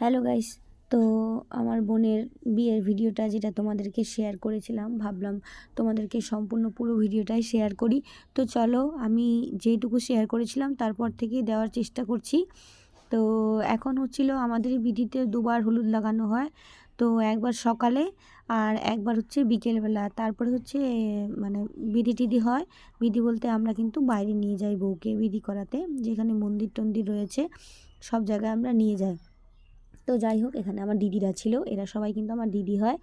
Hello guys তো আমার বোনের বিয়ের ভিডিওটা যেটা তোমাদেরকে শেয়ার করেছিলাম, ভাবলাম তোমাদেরকে সম্পূর্ণ পুরো ভিডিওটাই শেয়ার করি। তো চলো, আমি যেটুকু শেয়ার করেছিলাম, তারপর থেকে দেওয়ার চেষ্টা করছি। তো এখন হচ্ছিল আমাদের বিধিতে দুবার হলুদ লাগানো হয়। তো একবার সকালে আর একবার হচ্ছে বিকেলবেলা। তারপরে হচ্ছে মানে বিধি টিধি হয়। বিধি বলতে আমরা কিন্তু বাইরে নিয়ে যাই বউকে বিধি করাতে, যেখানে মন্দির টন্দির রয়েছে, সব জায়গায় আমরা নিয়ে যাই। তো যাই হোক, এখানে আমার দিদিরা ছিল। এরা সবাই কিন্তু আমার দিদি হয়।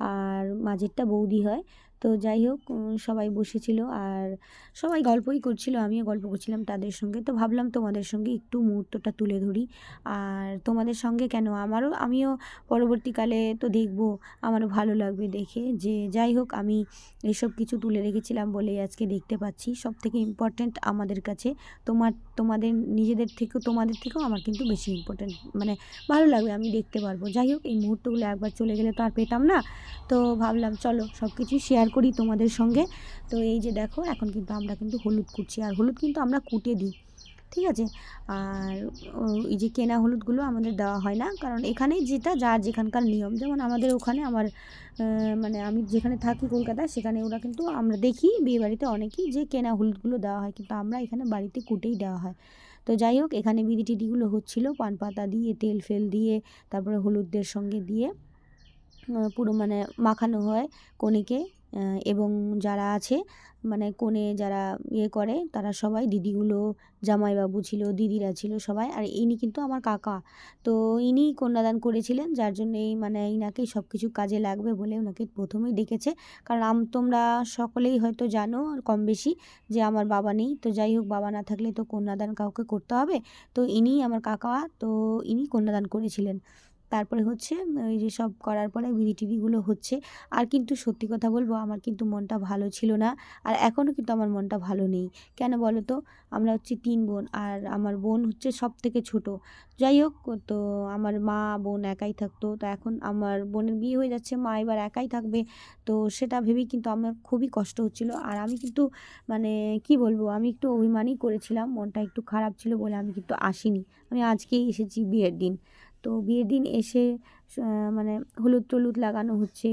আর মাঝেরটা বৌদি হয়। তো যাই হোক সবাই বসেছিল আর সবাই গল্পই করছিল, আমিও গল্প করছিলাম তাদের সঙ্গে। তো ভাবলাম তোমাদের সঙ্গে একটু মুহূর্তটা তুলে ধরি। আর তোমাদের সঙ্গে কেন? আমারও, আমিও পরবর্তীকালে তো দেখব, আমারও ভালো লাগবে দেখে। যে যাই হোক, আমি এসব কিছু তুলে রেখেছিলাম বলেই আজকে দেখতে পাচ্ছি। সব থেকে ইম্পর্ট্যান্ট আমাদের কাছে, তোমার, তোমাদের, নিজেদের থেকেও, তোমাদের থেকেও আমার কিন্তু বেশি ইম্পর্ট্যান্ট মানে ভালো লাগবে, আমি দেখতে পারব। যাই হোক, এই মুহূর্তগুলো একবার চলে গেলে তো আর পেতাম না। তো ভাবলাম, চলো সব কিছু শেয়ার করি তোমাদের সঙ্গে। তো এই যে দেখো, এখন কিন্তু আমরা কিন্তু হলুদ কুটছি। আর হলুদ কিন্তু আমরা কুটে দিই, ঠিক আছে? আর এই যে কেনা হলুদগুলো আমাদের দেওয়া হয় না। কারণ এখানে যেটা, যার যেখানকার নিয়ম, যেমন আমাদের ওখানে আমার মানে আমি যেখানে থাকি কলকাতায়, সেখানে ওরা কিন্তু আমরা দেখি বিয়ে বাড়িতে অনেকেই যে কেনা হলুদগুলো দেওয়া হয়। কিন্তু আমরা এখানে বাড়িতে কুটেই দেওয়া হয়। তো যাই হোক, এখানে বিড়ি টিডিগুলো হচ্ছিল পান পাতা দিয়ে, তেল ফেল দিয়ে, তারপরে হলুদের সঙ্গে দিয়ে পুরো মানে মাখানো হয় কনেকে। এবং যারা আছে মানে কোণে যারা ইয়ে করে, তারা সবাই দিদিগুলো, জামাইবাবু ছিল, দিদিরা ছিল সবাই, আর ইনি কিন্তু আমার কাকা। তো ইনি কন্যাদান করেছিলেন, যার জন্য এই মানে ইনাকেই সব কিছু কাজে লাগবে বলে ওনাকে প্রথমেই ডেকেছে। কারণ আম, তোমরা সকলেই হয়তো জানো আর কম বেশি যে আমার বাবা নেই, তো যাই হোক, বাবা না থাকলে তো কন্যাদান কাউকে করতে হবে। তো ইনি আমার কাকা, তো ইনি কন্যাদান করেছিলেন। তারপরে হচ্ছে ওই যে সব করার পরে বিড়ি টিভিগুলো হচ্ছে। আর কিন্তু সত্যি কথা বলব, আমার কিন্তু মনটা ভালো ছিল না। আর এখনও কিন্তু আমার মনটা ভালো নেই। কেন বলো তো আমরা হচ্ছে তিন বোন আর আমার বোন হচ্ছে সব থেকে ছোট। যাই হোক, তো আমার মা বোন একাই থাকতো। তো এখন আমার বোনের বিয়ে হয়ে যাচ্ছে, মা এবার একাই থাকবে। তো সেটা ভেবেই কিন্তু আমার খুবই কষ্ট হচ্ছিল। আর আমি কিন্তু মানে কি বলব, আমি একটু অভিমানই করেছিলাম। মনটা একটু খারাপ ছিল বলে আমি কিন্তু আসিনি। আমি আজকেই এসেছি বিয়ের দিন। তো বিয়ের দিন এসে মানে হলুদ টলুদ লাগানো হচ্ছে।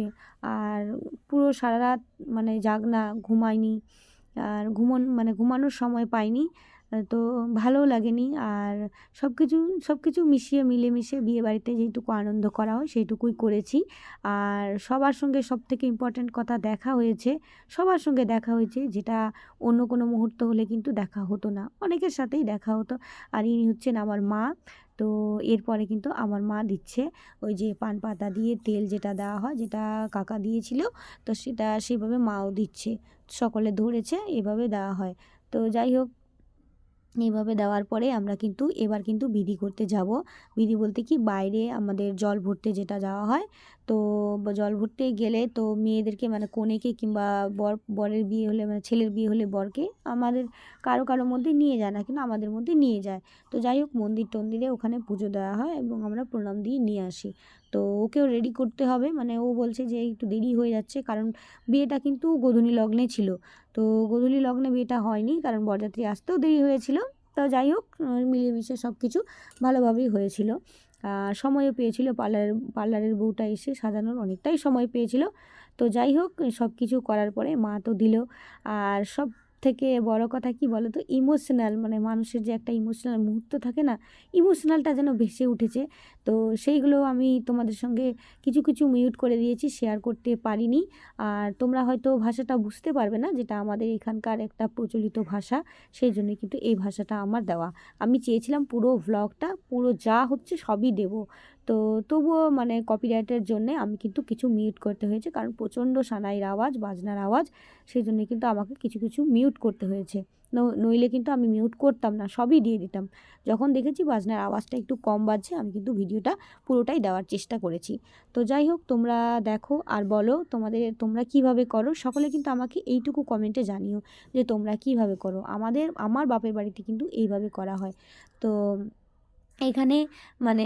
আর পুরো সারা রাত মানে জাগনা, ঘুমায়নি। আর ঘুমন মানে ঘুমানোর সময় পাইনি। তো ভালোও লাগেনি। আর সব কিছু সব কিছু মিশিয়ে, মিলেমিশে বিয়ে বাড়িতে যেটুকু আনন্দ করা হয়, সেইটুকুই করেছি। আর সবার সঙ্গে সব থেকে ইম্পর্ট্যান্ট কথা দেখা হয়েছে, সবার সঙ্গে দেখা হয়েছে যেটা অন্য কোনো মুহূর্ত হলে কিন্তু দেখা হতো না। অনেকের সাথেই দেখা হতো। আর ইনি হচ্ছেন আমার মা। তো এরপরে কিন্তু আমার মা দিচ্ছে ওই যে পান পাতা দিয়ে তেল যেটা দেওয়া হয়, যেটা কাকা দিয়েছিল, তো সেটা সেভাবে মাও দিচ্ছে। সকলে ধরেছে, এভাবে দেওয়া হয়। তো যাই হোক, এভাবে দেওয়ার পরে আমরা কিন্তু এবার কিন্তু বিধি করতে যাব। বিধি বলতে কি বাইরে আমাদের জল ভরতে যেটা যাওয়া হয় তো জল ভরতে গেলে তো মেয়েদেরকে মানে কনেকে কিংবা বর, বরের বিয়ে হলে মানে ছেলের বিয়ে হলে বরকে আমাদের কারও কারও মধ্যে নিয়ে যায় না, কিন্তু আমাদের মধ্যে নিয়ে যায়। তো যাই হোক, মন্দির টন্দিরে ওখানে পুজো দেওয়া হয় এবং আমরা প্রণাম দিয়ে নিয়ে আসি। তো ওকেও রেডি করতে হবে মানে ও বলছে যে একটু দেরি হয়ে যাচ্ছে কারণ বিয়েটা কিন্তু গোধূলি লগ্নে ছিল। তো গোধূলি লগ্নে বিয়েটা হয়নি কারণ বরযাত্রী আসতেও দেরি হয়েছিল। তো যাই হোক মিলেমিশে সব কিছু ভালোভাবেই হয়েছিল। সময়ও পেয়েছিল। পার্লারের পার্লারের বউটা এসে সাজানোর অনেকটাই সময় পেয়েছিল। তো যাই হোক সব কিছু করার পরে মা তো দিল। আর সব থেকে বড় কথা কি বলো তো ইমোশনাল মানে মানুষের যে একটা ইমোশনাল মুহূর্ত থাকে না ইমোশনালটা যেন ভেসে উঠেছে। তো সেইগুলো আমি তোমাদের সঙ্গে কিছু কিছু মিউট করে দিয়েছি শেয়ার করতে পারিনি। আর তোমরা হয়তো ভাষাটা বুঝতে পারবে না যেটা আমাদের এখানকার একটা প্রচলিত ভাষা, সেই জন্য কিন্তু এই ভাষাটা আমার দেওয়া। আমি চেয়েছিলাম পুরো ভ্লগটা পুরো যা হচ্ছে সবই দেব। তো তবুও মানে কপিরাইটের জন্যে আমি কিন্তু কিছু মিউট করতে হয়েছে। কারণ প্রচণ্ড সানাইয়ের আওয়াজ, বাজনার আওয়াজ, সেই জন্য কিন্তু আমাকে কিছু কিছু মিউট করতে হয়েছে। নইলে কিন্তু আমি মিউট করতাম না, সবই দিয়ে দিতাম। যখন দেখেছি বাজনার আওয়াজটা একটু কম বাজছে, আমি কিন্তু ভিডিওটা পুরোটাই দেওয়ার চেষ্টা করেছি। তো যাই হোক, তোমরা দেখো আর বলো, তোমাদের, তোমরা কীভাবে করো? সকলে কিন্তু আমাকে এইটুকু কমেন্টে জানিও যে তোমরা কীভাবে করো। আমাদের, আমার বাপের বাড়িতে কিন্তু এইভাবে করা হয়। তো এখানে মানে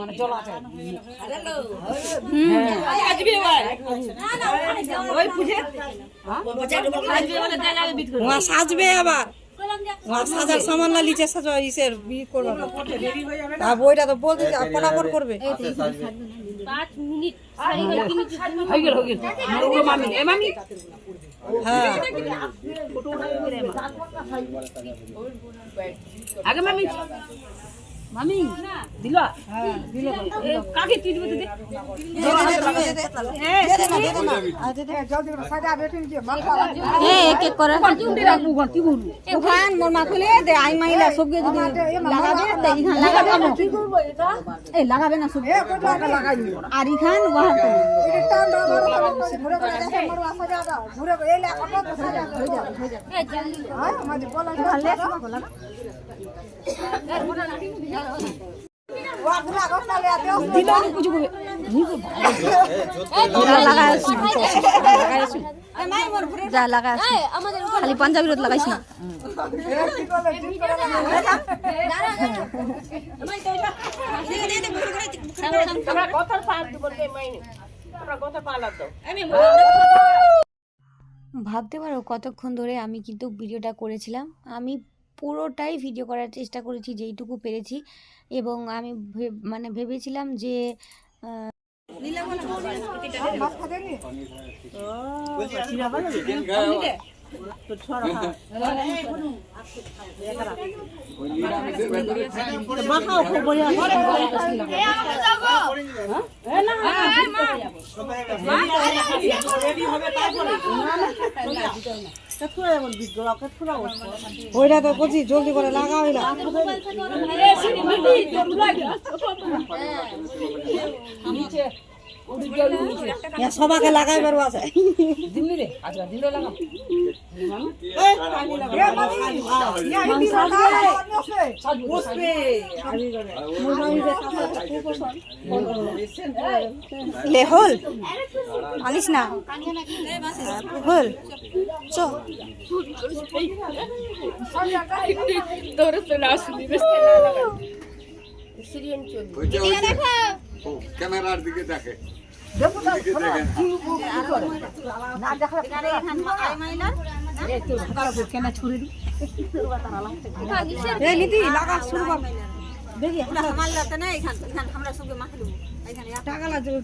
মানে জল ওয়া সাজবে আবার। ওয়া সাজার সামান না লিচে সাজা ইসের বি করবে আর বইটা তো বলতে ফটাফট করবে। হয়ে গেল হয়ে গেল। ওগুলো মামি এ মামি? হ্যাঁ। আগে মামি। মামি দিল দিল কাকে তুই দিবে তুই এ এক এক করে কি ওখান মোর মাখলে দে আই মাইলা সবকে যদি লাগাবে তে ইখান লাগাবে না এই লাগাবে না সব আর ইখান ওয়াহার যা লাগা খালি পাঞ্জাবিরত লাগাইছ না ভাবতে পারো কতক্ষণ ধরে আমি কিন্তু ভিডিওটা করেছিলাম। আমি পুরোটাই ভিডিও করার চেষ্টা করেছি যেইটুকু পেরেছি এবং আমি মানে ভেবেছিলাম যে ওইটা তো বলছি জলদি করে লাগাও না। সবাকে লাগাইবার আছে। দিল্লি রে? আচ্ছা লেহল আনিস না। হল চ। তোর চলে আসলি ক্যামেরার দিকে দেখে দিকে দেখে।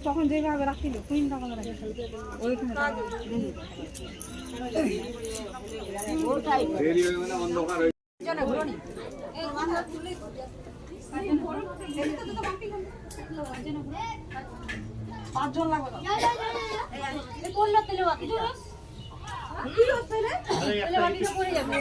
তখন যেভাবে রাখিল কুইন টাকা লাগবে ওইখানে দেরি হয়ে তেলে অন্ধকার পড়ে आता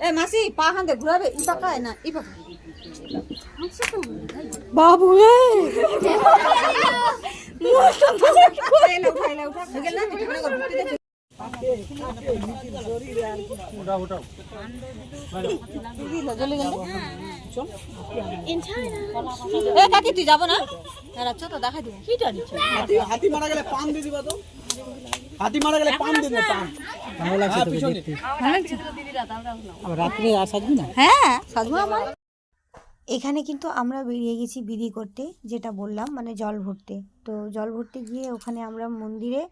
এ মাসি, পা হাতে ঘুরাবে ই পাকায় না ই পাকা বাবু হয়ে কাকি, তুই যাব না? তারা চ তো, দেখাই দিব। দিচ্ছে হাতি মারা গেলে পান দিয়ে দিবা তো। হাতি মারা গেলে পান দিয়ে দিবে পান ভালো লাগছে তো দেখতে হ্যাঁ সাজবো আমার। এখানে কিন্তু আমরা বেরিয়ে গেছি বিধি করতে যেটা বললাম মানে জল ভরতে। তো জল ভরতে গিয়ে ওখানে আমরা মন্দিরে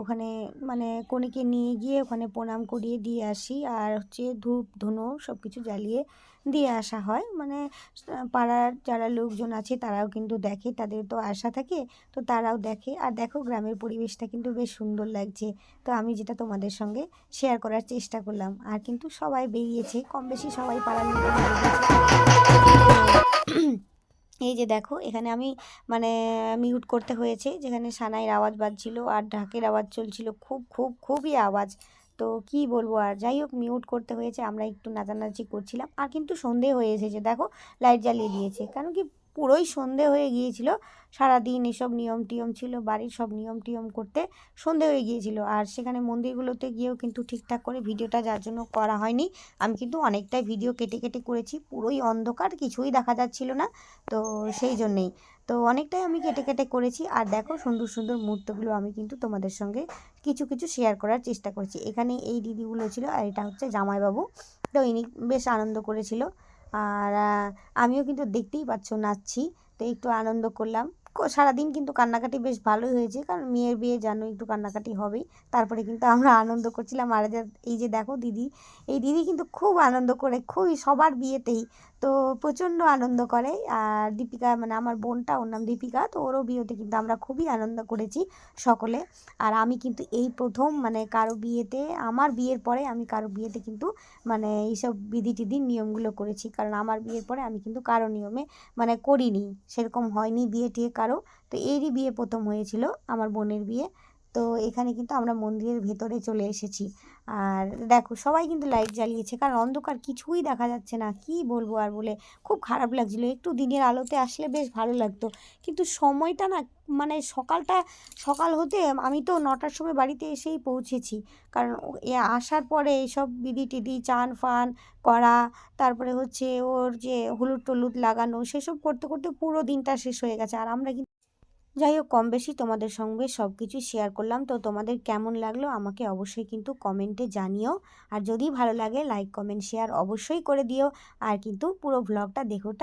ওখানে মানে কনেকে নিয়ে গিয়ে ওখানে প্রণাম করিয়ে দিয়ে আসি। আর হচ্ছে ধূপ, ধুনো সব কিছু জ্বালিয়ে দিয়ে আসা হয়। মানে পাড়ার যারা লোকজন আছে তারাও কিন্তু দেখে, তাদের তো আশা থাকে, তো তারাও দেখে। আর দেখো গ্রামের পরিবেশটা কিন্তু বেশ সুন্দর লাগছে। তো আমি যেটা তোমাদের সঙ্গে শেয়ার করার চেষ্টা করলাম। আর কিন্তু সবাই বেরিয়েছে কম বেশি সবাই পাড়ার লোক এই যে দেখো, এখানে আমি মানে মিউট করতে হয়েছে। যেখানে সানাইয়ের আওয়াজ বাজছিল আর ঢাকের আওয়াজ চলছিল। খুব খুব, খুবই আওয়াজ। তো কি বলব আর, যাই হোক মিউট করতে হয়েছে। আমরা একটু নাচানাচি করছিলাম। আর কিন্তু সন্ধে হয়ে এসেছে। দেখো লাইট জ্বালিয়ে দিয়েছে। কারণ কি পুরোই সন্ধে হয়ে গিয়েছিল। সারাদিন এসব নিয়ম টিয়ম ছিল, বাড়ির সব নিয়ম টিয়ম করতে সন্ধে হয়ে গিয়েছিল। আর সেখানে মন্দিরগুলোতে গিয়েও কিন্তু ঠিকঠাক করে ভিডিওটা যার জন্য করা হয়নি, আমি কিন্তু অনেকটাই ভিডিও কেটে কেটে করেছি। পুরোই অন্ধকার, কিছুই দেখা যাচ্ছিল না, তো সেই জন্যেই। তো অনেকটাই আমি কেটে কেটে করেছি। আর দেখো সুন্দর সুন্দর মুহূর্তগুলো আমি কিন্তু তোমাদের সঙ্গে কিছু কিছু শেয়ার করার চেষ্টা করছি। এখানে এই দিদিগুলো ছিল আর এটা হচ্ছে জামাইবাবু। তো ইনি বেশ আনন্দ করেছিল। আর আমিও কিন্তু দেখতেই পাচ্ছ নাচছি, তো একটু আনন্দ করলাম। সারাদিন কিন্তু কান্নাকাটি বেশ ভালোই হয়েছে, কারণ মেয়ের বিয়ে জানো একটু কান্নাকাটি হবেই। তারপরে কিন্তু আমরা আনন্দ করছিলাম। আর এই যে দেখো দিদি, এই দিদি কিন্তু খুব আনন্দ করে, খুবই সবার বিয়েতেই তো প্রচণ্ড আনন্দ করে। আর দীপিকা মানে আমার বোনটা, ওর নাম দীপিকা, তো ওরও বিয়েতে কিন্তু আমরা খুবই আনন্দ করেছি সকলে। আর আমি কিন্তু এই প্রথম মানে কারও বিয়েতে, আমার বিয়ের পরে আমি কারও বিয়েতে কিন্তু মানে এইসব বিধি টিধি নিয়মগুলো করেছি। কারণ আমার বিয়ের পরে আমি কিন্তু কারও নিয়মে মানে করিনি, সেরকম হয়নি বিয়ে টিয়ে কারও। তো এরই বিয়ে প্রথম হয়েছিল, আমার বোনের বিয়ে। তো এখানে কিন্তু আমরা মন্দিরের ভেতরে চলে এসেছি। আর দেখো, সবাই কিন্তু লাইট জ্বালিয়েছে, কারণ অন্ধকার কিছুই দেখা যাচ্ছে না। কি বলব আর বলে, খুব খারাপ লাগছিল। একটু দিনের আলোতে আসলে বেশ ভালো লাগতো। কিন্তু সময়টা না মানে সকালটা, সকাল হতে আমি তো নটার সময় বাড়িতে এসেই পৌঁছেছি। কারণ এ আসার পরে এইসব বিধি টিধি চান ফান করা, তারপরে হচ্ছে ওর যে হলুদ টলুদ লাগানো, সেসব করতে করতে পুরো দিনটা শেষ হয়ে গেছে। আর আমরা কিন্তু যাই হোক, কম বেশি তোমাদের সঙ্গে সব কিছু শেয়ার করলাম। তো তোমাদের কেমন লাগল আমাকে অবশ্যই কিন্তু কমেন্টে জানিও। আর যদি ভালো লাগে লাইক কমেন্ট শেয়ার অবশ্যই করে দিও। আর কিন্তু পুরো ভ্লগটা দেখোটা